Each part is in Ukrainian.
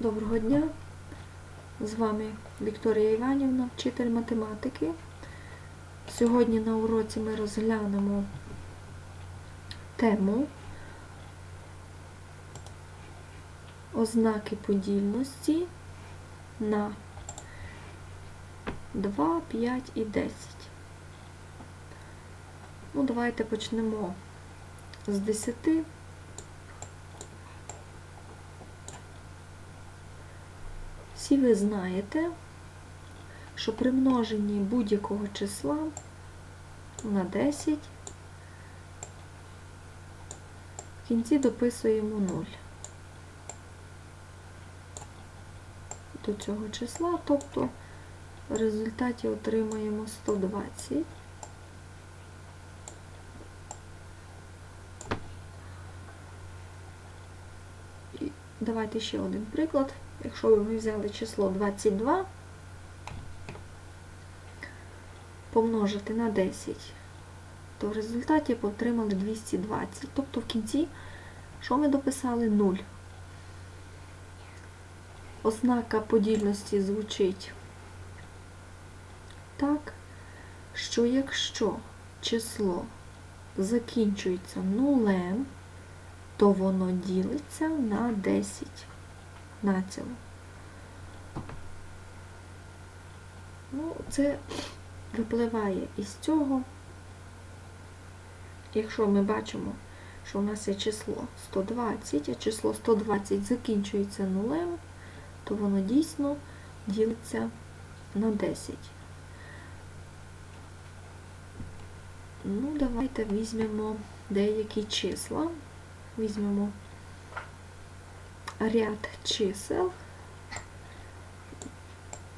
Доброго дня! З вами Вікторія Іванівна, вчитель математики. Сьогодні на уроці ми розглянемо тему ознаки подільності на 2, 5 і 10. Ну, давайте почнемо з 10. Всі ви знаєте, що при множенні будь-якого числа на 10 в кінці дописуємо 0 до цього числа, тобто в результаті отримаємо 120. Давайте ще один приклад. Якщо ми взяли число 22, помножити на 10, то в результаті отримали 220. Тобто в кінці, що ми дописали? 0. Ознака подільності звучить так, що якщо число закінчується нулем, то воно ділиться на 10 націло. Ну, це випливає із цього, якщо ми бачимо, що у нас є число 120, а число 120 закінчується нулем, то воно дійсно ділиться на 10. Ну, давайте візьмемо деякі числа. Візьмемо ряд чисел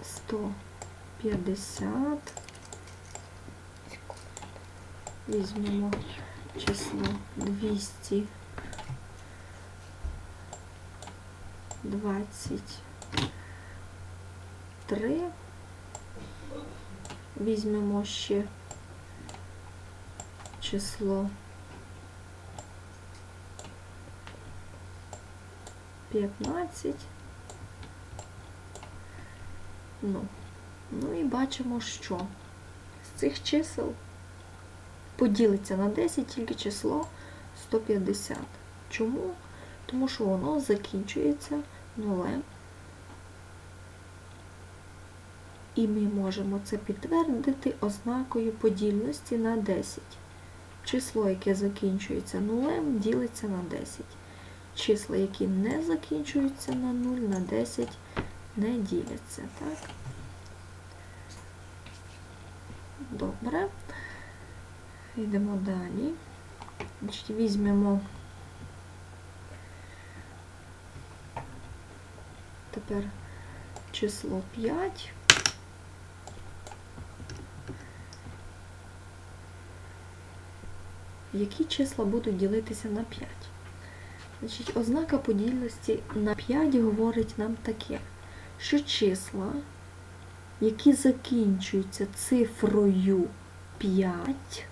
150. Візьмемо число 200. 23. Візьмемо ще число 15. Ну, ну і бачимо, що з цих чисел поділиться на 10 тільки число 150. Чому? Тому що воно закінчується нулем. І ми можемо це підтвердити ознакою подільності на 10. Число, яке закінчується нулем, ділиться на 10 числа, які не закінчуються на 0, на 10 не діляться. Так? Добре. Йдемо далі. Значить, Візьмемо тепер число 5. Які числа будуть ділитися на 5? Значить, ознака подільності на 5 говорить нам таке, що числа, які закінчуються цифрою 5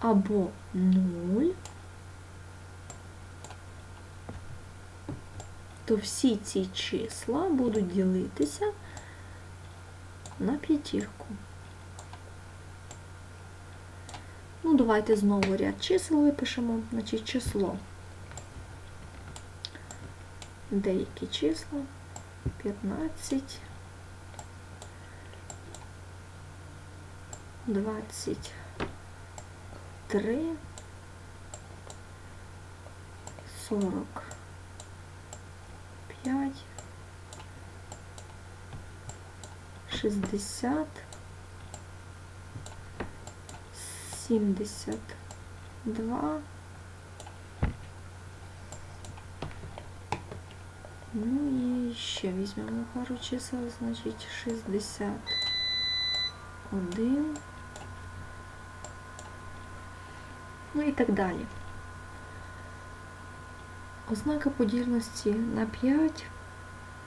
або 0, то всі ці числа будуть ділитися на п'ятірку. Ну, давайте знову ряд чисел випишемо, значить число. Деякі числа. 15, 23, 45, 60, 72. Ну і ще візьмемо пару чисел, значить 61. Ну і так далі. Ознака подільності на 5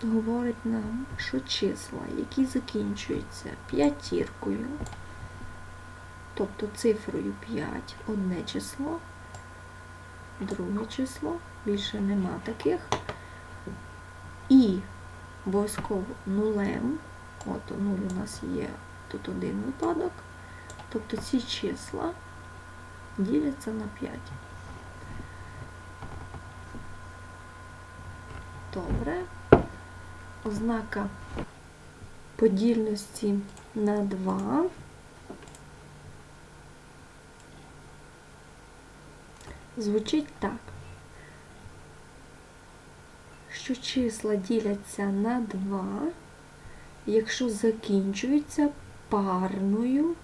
говорить нам, що числа, які закінчуються п'ятіркою, тобто цифрою 5 одне число, друге число, більше нема таких, і обов'язково нулем. От нуль у нас є тут один випадок. Тобто ці числа діляться на 5. Добре. Ознака подільності на 2. Звучить так, що числа діляться на 2, якщо закінчуються парною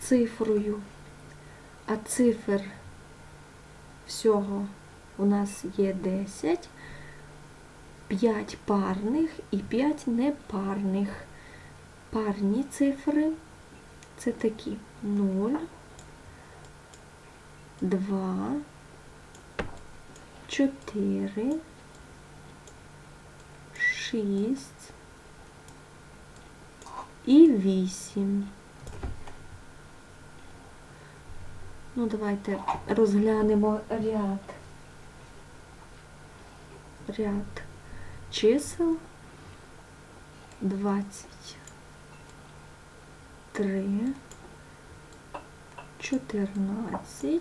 цифрою. А цифр всього у нас є 10, 5 парних і 5 непарних. Парні цифри це такі 0, 2, 4, 6 і 8. Ну, давайте розглянемо ряд. Ряд чисел. 23, 14,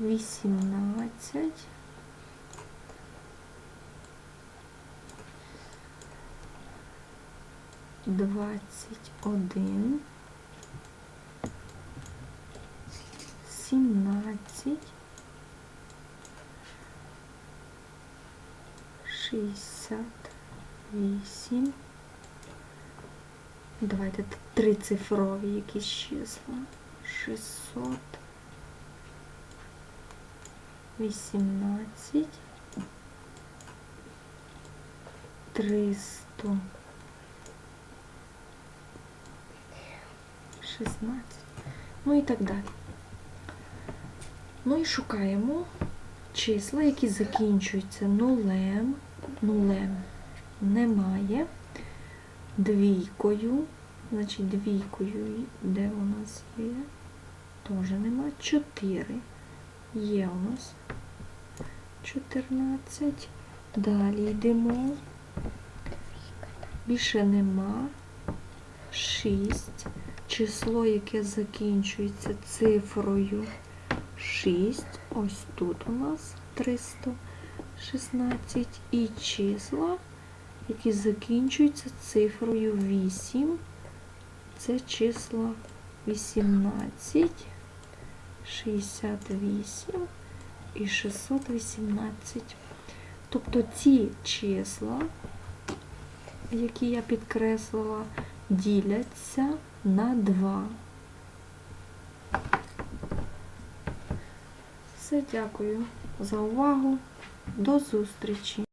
18, 21, 17, 68. Давайте трицифрові якісь числа. 600, 18, 300, 16, ну і так далі. Ну і шукаємо числа, які закінчуються нулем, нулем немає, двійкою, значить двійкою, де у нас є, теж нема, 4 є у нас 14. Далі йдемо. Більше нема. 6. Число, яке закінчується цифрою 6. Ось тут у нас 316. І числа, які закінчуються цифрою 8. Це числа 18, 68 і 618. Тобто ці числа, які я підкреслила, діляться на 2. Все, дякую за увагу. До зустрічі!